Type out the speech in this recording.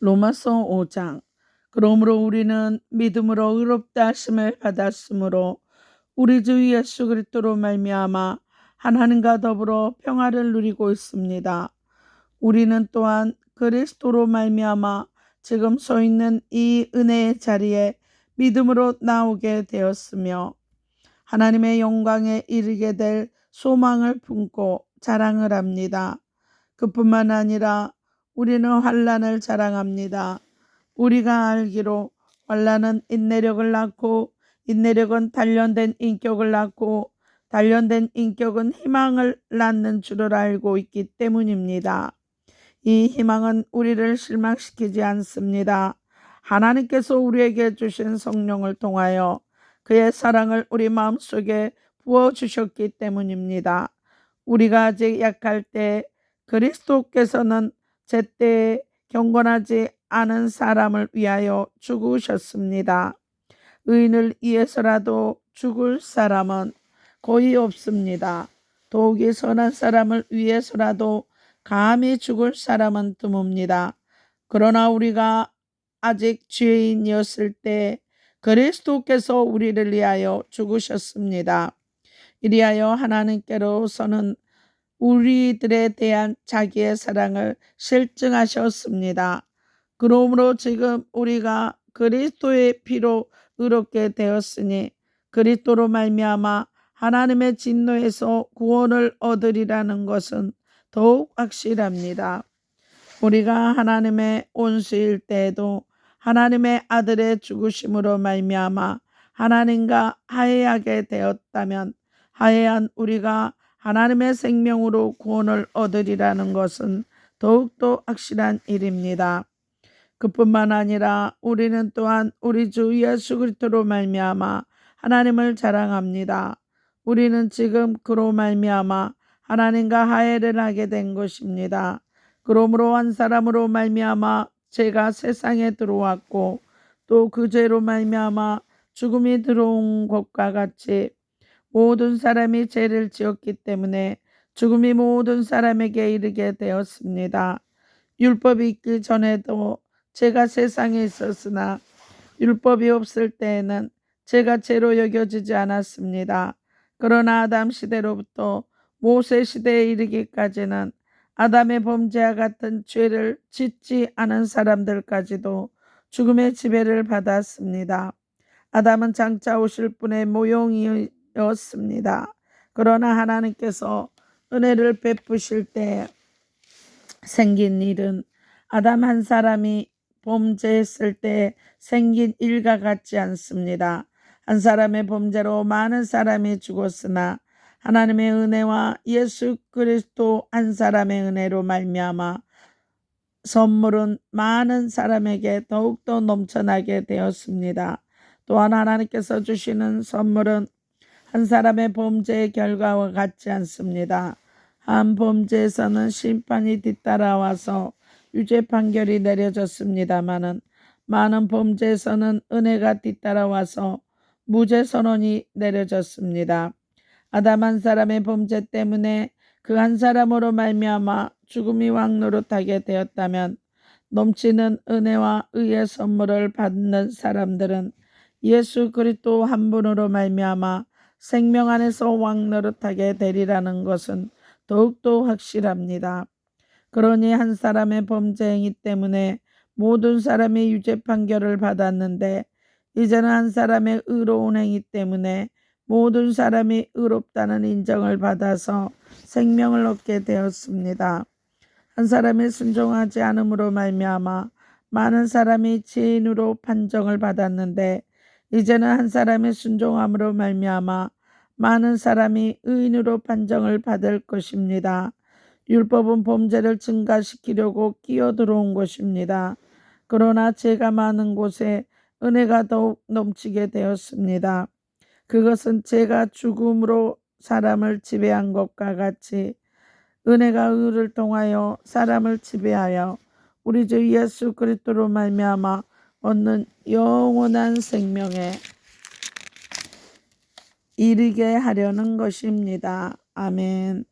로마서 5장 그러므로 우리는 믿음으로 의롭다 하심을 받았으므로 우리 주 예수 그리스도로 말미암아 하나님과 더불어 평화를 누리고 있습니다. 우리는 또한 그리스도로 말미암아 지금 서 있는 이 은혜의 자리에 믿음으로 나오게 되었으며 하나님의 영광에 이르게 될 소망을 품고 자랑을 합니다. 그뿐만 아니라 우리는 환란을 자랑합니다. 우리가 알기로 환란은 인내력을 낳고 인내력은 단련된 인격을 낳고 단련된 인격은 희망을 낳는 줄을 알고 있기 때문입니다. 이 희망은 우리를 실망시키지 않습니다. 하나님께서 우리에게 주신 성령을 통하여 그의 사랑을 우리 마음속에 부어 주셨기 때문입니다. 우리가 아직 약할 때 그리스도께서는 제때 경건하지 않은 사람을 위하여 죽으셨습니다. 의인을 위해서라도 죽을 사람은 거의 없습니다. 더욱이 선한 사람을 위해서라도 감히 죽을 사람은 드뭅니다. 그러나 우리가 아직 죄인이었을 때 그리스도께서 우리를 위하여 죽으셨습니다. 이리하여 하나님께로서는 우리들에 대한 자기의 사랑을 실증하셨습니다. 그러므로 지금 우리가 그리스도의 피로 의롭게 되었으니 그리스도로 말미암아 하나님의 진노에서 구원을 얻으리라는 것은 더욱 확실합니다. 우리가 하나님의 온수일 때에도 하나님의 아들의 죽으심으로 말미암아 하나님과 화해하게 되었다면 화해한 우리가 하나님의 생명으로 구원을 얻으리라는 것은 더욱더 확실한 일입니다. 그뿐만 아니라 우리는 또한 우리 주 예수 그리스도로 말미암아 하나님을 자랑합니다. 우리는 지금 그로 말미암아 하나님과 화해를 하게 된 것입니다. 그러므로 한 사람으로 말미암아 죄가 세상에 들어왔고 또 그 죄로 말미암아 죽음이 들어온 것과 같이 모든 사람이 죄를 지었기 때문에 죽음이 모든 사람에게 이르게 되었습니다. 율법이 있기 전에도 죄가 세상에 있었으나 율법이 없을 때에는 죄가 죄로 여겨지지 않았습니다. 그러나 아담 시대로부터 모세 시대에 이르기까지는 아담의 범죄와 같은 죄를 짓지 않은 사람들까지도 죽음의 지배를 받았습니다. 아담은 장차 오실 분의 모형이 었습니다. 그러나 하나님께서 은혜를 베푸실 때 생긴 일은 아담 한 사람이 범죄했을 때 생긴 일과 같지 않습니다. 한 사람의 범죄로 많은 사람이 죽었으나 하나님의 은혜와 예수 그리스도 한 사람의 은혜로 말미암아 선물은 많은 사람에게 더욱더 넘쳐나게 되었습니다. 또한 하나님께서 주시는 선물은 한 사람의 범죄의 결과와 같지 않습니다. 한 범죄에서는 심판이 뒤따라와서 유죄 판결이 내려졌습니다마는 많은 범죄에서는 은혜가 뒤따라와서 무죄 선언이 내려졌습니다. 아담 한 사람의 범죄 때문에 그 한 사람으로 말미암아 죽음이 왕노릇하게 되었다면 넘치는 은혜와 의의 선물을 받는 사람들은 예수 그리스도 한 분으로 말미암아 생명 안에서 왕노릇하게 되리라는 것은 더욱더 확실합니다. 그러니 한 사람의 범죄 행위 때문에 모든 사람이 유죄 판결을 받았는데 이제는 한 사람의 의로운 행위 때문에 모든 사람이 의롭다는 인정을 받아서 생명을 얻게 되었습니다. 한 사람이 순종하지 않음으로 말미암아 많은 사람이 죄인으로 판정을 받았는데 이제는 한 사람의 순종함으로 말미암아 많은 사람이 의인으로 판정을 받을 것입니다. 율법은 범죄를 증가시키려고 끼어들어온 것입니다. 그러나 죄가 많은 곳에 은혜가 더욱 넘치게 되었습니다. 그것은 죄가 죽음으로 사람을 지배한 것과 같이 은혜가 의를 통하여 사람을 지배하여 우리 주 예수 그리스도로 말미암아 얻는 영원한 생명에 이르게 하려는 것입니다. 아멘.